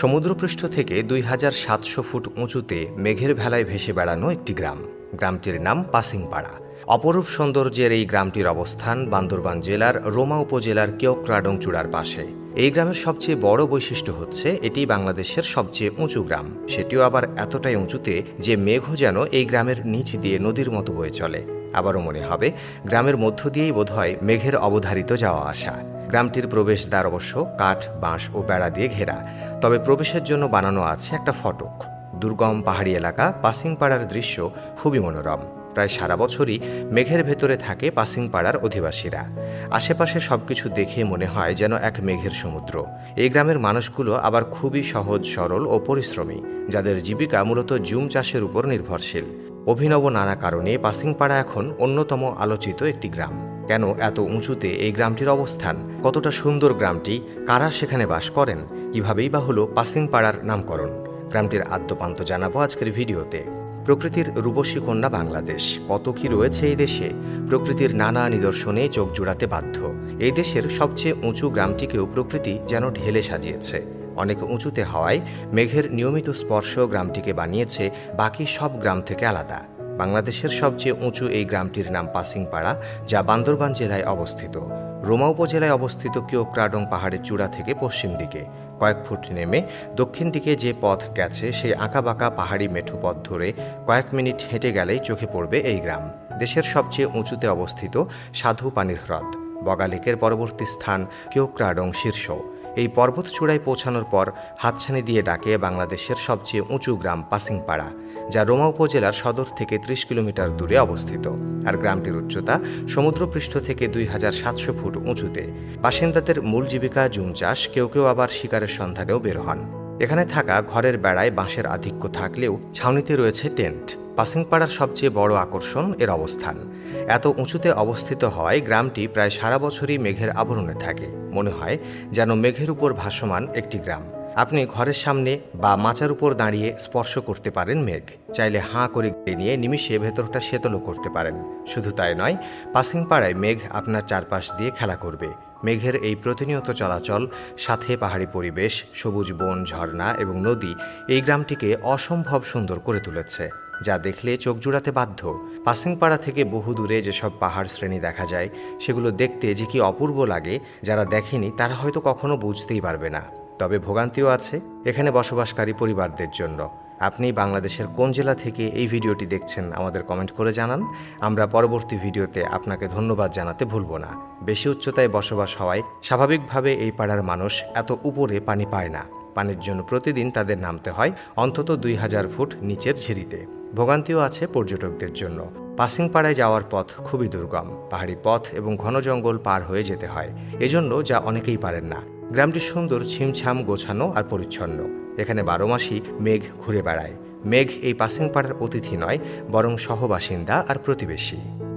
সমুদ্রপৃষ্ঠ থেকে দুই হাজার সাতশো ফুট উঁচুতে মেঘের ভেলায় ভেসে বেড়ানো একটি গ্রাম। গ্রামটির নাম পাসিংপাড়া। অপরূপ সৌন্দর্যের এই গ্রামটির অবস্থান বান্দরবান জেলার রোমা উপজেলার কেওক্রাডং চূড়ার পাশে। এই গ্রামের সবচেয়ে বড় বৈশিষ্ট্য হচ্ছে এটি বাংলাদেশের সবচেয়ে উঁচু গ্রাম। সেটিও আবার এতটাই উঁচুতে যে মেঘও যেন এই গ্রামের নিচ দিয়ে নদীর মতো বয়ে চলে। আবারও মনে হবে, গ্রামের মধ্য দিয়েই বোধহয় মেঘের অবধারিত যাওয়া আসা। গ্রামটির প্রবেশদ্বার অবশ্য কাঠ, বাঁশ ও বেড়া দিয়ে ঘেরা। তবে প্রবেশের জন্য বানানো আছে একটা ফটক। দুর্গম পাহাড়ি এলাকা, পাসিংপাড়ার দৃশ্য খুবই মনোরম। প্রায় সারা বছরই মেঘের ভেতরে থাকে পাসিংপাড়ার অধিবাসীরা। আশেপাশে সবকিছু দেখে মনে হয় যেন এক মেঘের সমুদ্র। এই গ্রামের মানুষগুলো আবার খুবই সহজ, সরল ও পরিশ্রমী, যাদের জীবিকা মূলত জুম চাষের উপর নির্ভরশীল। অভিনব নানা কারণে পাসিংপাড়া এখন অন্যতম আলোচিত একটি গ্রাম। কেন এত উঁচুতে এই গ্রামটির অবস্থান? কতটা সুন্দর গ্রামটি? কারা সেখানে বাস করেন? কিভাবেই বা হলো পাসিংপাড়ার নামকরণ? গ্রামটির আদ্যপান্ত জানাব আজকের ভিডিওতে। প্রকৃতির রূপসী কন্যা বাংলাদেশ। কত কি রয়েছে এই দেশে? প্রকৃতির নানা নিদর্শনে চোখ জুড়াতে বাধ্য। এই দেশের সবচেয়ে উঁচু গ্রামটিকেও প্রকৃতি যেন ঢেলে সাজিয়েছে। অনেক উঁচুতে হওয়ায় মেঘের নিয়মিত স্পর্শ গ্রামটিকে বানিয়েছে বাকি সব গ্রাম থেকে আলাদা। বাংলাদেশের সবচেয়ে উঁচু এই গ্রামটির নাম পাসিংপাড়া, যা বান্দরবান জেলায় অবস্থিত। রোমা উপজেলায় অবস্থিত কিওক্রাডং পাহাড়ের চূড়া থেকে পশ্চিম দিকে। কয়েক ফুট নেমে দক্ষিণ দিকে যে পথ গেছে, সেই আঁকাবাঁকা পাহাড়ি মেঠো পথ ধরে কয়েক মিনিট হেঁটে গেলেই চোখে পড়বে এই গ্রাম। দেশের সবচেয়ে উঁচুতে অবস্থিত সাধু পানির হ্রদ। বগালেকের পরবর্তী স্থান কিওক্রাডং শীর্ষ। এই পর্বত চূড়ায় পৌঁছানোর পর হাতছানি দিয়ে ডাকে বাংলাদেশের সবচেয়ে উঁচু গ্রাম পাসিংপাড়া, যা রোমা উপজেলার সদর থেকে ত্রিশ কিলোমিটার দূরে অবস্থিত। আর গ্রামটির উচ্চতা সমুদ্রপৃষ্ঠ থেকে দুই হাজার সাতশো ফুট উঁচুতে। বাসিন্দাদের মূল জীবিকা জুম চাষ, কেউ কেউ আবার শিকারের সন্ধানেও বের হন। এখানে থাকা ঘরের বেড়ায় বাঁশের আধিক্য থাকলেও ছাউনিতে রয়েছে টেন্ট। পাসিংপাড়ার সবচেয়ে বড় আকর্ষণ এর অবস্থান। এত উঁচুতে অবস্থিত হওয়ায় গ্রামটি প্রায় সারা বছরই মেঘের আবরণে থাকে। মনে হয় যেন মেঘের উপর ভাসমান একটি গ্রাম। আপনি ঘরের সামনে বা মাচার উপর দাঁড়িয়ে স্পর্শ করতে পারেন মেঘ। চাইলে হাঁ করে নিয়ে নিমিষে ভেতরটা শীতলও করতে পারেন। শুধু তাই নয় পাসিং পাড়ায় মেঘ আপনার চারপাশ দিয়ে খেলা করবে। মেঘের এই প্রতিনিয়ত চলাচল, সাথে পাহাড়ি পরিবেশ, সবুজ বন, ঝর্ণা এবং নদী এই গ্রামটিকে অসম্ভব সুন্দর করে তুলেছে, যা দেখলে চোখ জুড়াতে বাধ্য। পাসিংপাড়া থেকে বহু দূরে যেসব পাহাড় শ্রেণি দেখা যায়, সেগুলো দেখতে যে কি অপূর্ব লাগে, যারা দেখেনি তারা হয়তো কখনো বুঝতেই পারবে না। তবে ভোগান্তিও আছে, এখানে বসবাসকারী পরিবারদের জন্য। আপনি বাংলাদেশের কোন জেলা থেকে এই ভিডিওটি দেখছেন আমাদের কমেন্ট করে জানান। আমরা পরবর্তী ভিডিওতে আপনাকে ধন্যবাদ জানাতে ভুলব না। বেশি উচ্চতায় বসবাস হওয়ায় স্বাভাবিকভাবে এই পাড়ার মানুষ এত উপরে পানি পায় না। পানির জন্য প্রতিদিন তাদের নামতে হয় অন্তত দুই হাজার ফুট নিচের ঝিরিতে। ভোগান্তিও আছে পর্যটকদের জন্য। পাসিংপাড়ায় যাওয়ার পথ খুবই দুর্গম। পাহাড়ি পথ এবং ঘন জঙ্গল পার হয়ে যেতে হয়। এজন্য যা অনেকেই পারেন না। গ্রামটি সুন্দর, ছিমছাম, গোছানো আর পরিচ্ছন্ন। এখানে বারো মাসই মেঘ ঘুরে বেড়ায়। মেঘ এই পাসিং পাড়ার অতিথি নয়, বরং সহবাসিন্দা আর প্রতিবেশী।